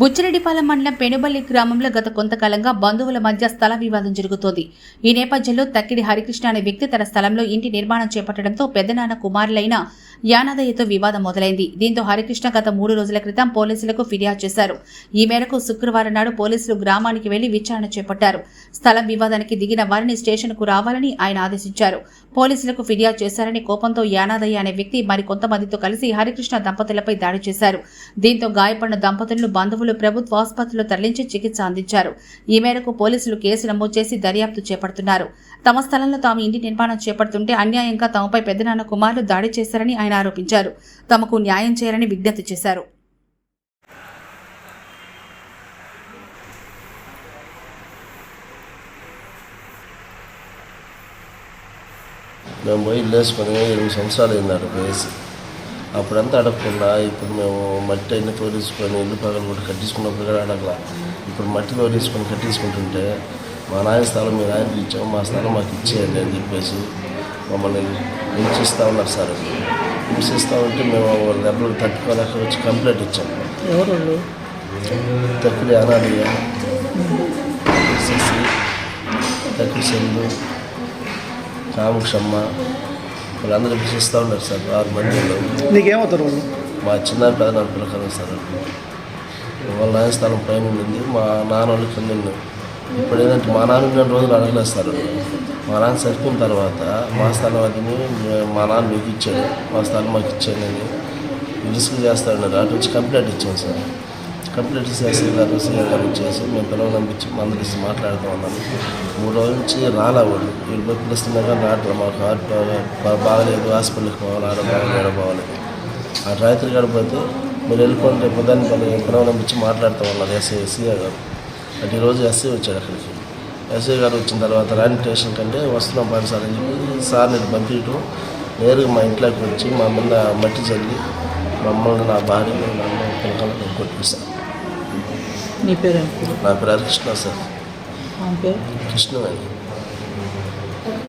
బుచ్చిరెడ్డిపాలెం మండలం పెనుబల్లి గ్రామంలో గత కొంతకాలంగా బంధువుల మధ్య స్థల వివాదం జరుగుతోంది. ఈ నేపథ్యంలో తక్కిడి హరికృష్ణ అనే వ్యక్తి తన స్థలంలో ఇంటి నిర్మాణం చేపట్టడంతో పెద్దనాన్న కుమారులైన యానాదయ్యతో వివాదం మొదలైంది. దీంతో హరికృష్ణ గత మూడు రోజుల క్రితం పోలీసులకు ఫిర్యాదు చేశారు. ఈ మేరకు శుక్రవారం నాడు పోలీసులు గ్రామానికి వెళ్ళి విచారణ చేపట్టారు. స్థలం వివాదానికి దిగిన వారిని స్టేషన్కు రావాలని ఆయన ఆదేశించారు. పోలీసులకు ఫిర్యాదు చేశారని కోపంతో యానాదయ్య అనే వ్యక్తి మరికొంతమందితో కలిసి హరికృష్ణ దంపతులపై దాడి చేశారు. దీంతో గాయపడిన దంపతులను బంధువులు ప్రభుత్వ ఆసుపత్రిలో తరలించి చికిత్స అందించారు. ఈ మేరకు పోలీసులు కేసు నమోదు చేసి దర్యాప్తు చేపడుతున్నారు. తమ స్థలంలో తాము ఇంటి నిర్మాణం చేపడుతుంటే అన్యాయంగా తమపై పెద్దనాన్న కుమారులు దాడి చేశారని ఆయన ఆరోపించారు. తమకు న్యాయం చేయాలని విజ్ఞప్తి చేశారు. మేము పోయి ఇల్లు వేసుకొని ఎనిమిది సంవత్సరాలు అయింది పోయేసి. అప్పుడంతా అడగకుండా ఇప్పుడు మేము మట్టి అన్ని తోలేసుకొని ఇల్లు పగలు కూడా కట్టించుకున్నప్పుడు కూడా అడగల. ఇప్పుడు మట్టి తోలేసుకొని కట్టించుకుంటుంటే మా నాయన స్థలం మీ నాయనకి ఇచ్చాము మా స్థలం మాకు ఇచ్చేయండి అని చెప్పేసి మమ్మల్ని హింసిస్తూ ఉన్నారు సార్. హింసిస్తూ ఉంటే మేము వాళ్ళ దెబ్బలకు తట్టుకోలేక వచ్చి కంప్లైంట్ ఇచ్చాము ఎవరు? తక్కువ అనాలియ సిసి తక్కువ సెల్లు కాముక్షమ్మ వాళ్ళందరూ పిలుస్తూ ఉన్నారు సార్ ఆరు మంది. నీకేమవుతారు వాళ్ళు? మా చిన్న పెదనాన్న పిల్లకాయలు సార్. వాళ్ళ నాయన స్థలం పైన ఉంది మా నాన్న వాళ్ళు కింద ఉన్నారు ఇప్పుడు ఏంటంటే మా నాన్న ఉన్న రోజులు అడగలేదు సార్. మా నాన్న చనిపోయిన తర్వాత మా స్థలం అది మా నాన్న మీకు ఇచ్చాడు మా స్థలం మాకు ఇచ్చాడని రిస్క్ చేస్తా ఉన్నారు అటు వచ్చి కంప్లైంట్ ఇచ్చాను సార్. కంప్లీట్ చేసి గారు సీఏ గారు చేసి మేము పిల్లలు మందులు ఇచ్చి మాట్లాడుతూ ఉన్నాను మూడు రోజుల నుంచి రాలేవాడు వీళ్ళు. పోయి పిలుస్తున్నాగా కానీ మాకు హార్ట్ బాగలేదు. హాస్పిటల్కి పోవాలి. ఆడ బాగాలి ఆడ బాగాలి ఆ రాత్రి గడిపోతే మీరు వెళ్ళిపోండి. రేపు ఉదయాన్నే పని పిల్లలు ఇచ్చి మాట్లాడుతూ ఉన్నారు ఎస్ఐ సీఏ గారు. అంటే ఈరోజు ఎస్ఐ వచ్చాడు అక్కడికి. ఎస్ఐ గారు వచ్చిన తర్వాత రాని స్టేషన్ కంటే వస్తున్నాం పని సార్ అని చెప్పి సార్ నేను పంపించడం నేరుగా మా ఇంట్లోకి వచ్చి మా మీద మట్టి చల్లి మమ్మల్ని నా భార్య నా అమ్మ కొట్టిస్తాను నీ పేరు? నా పేరు హరికృష్ణ సార్. కృష్ణ అని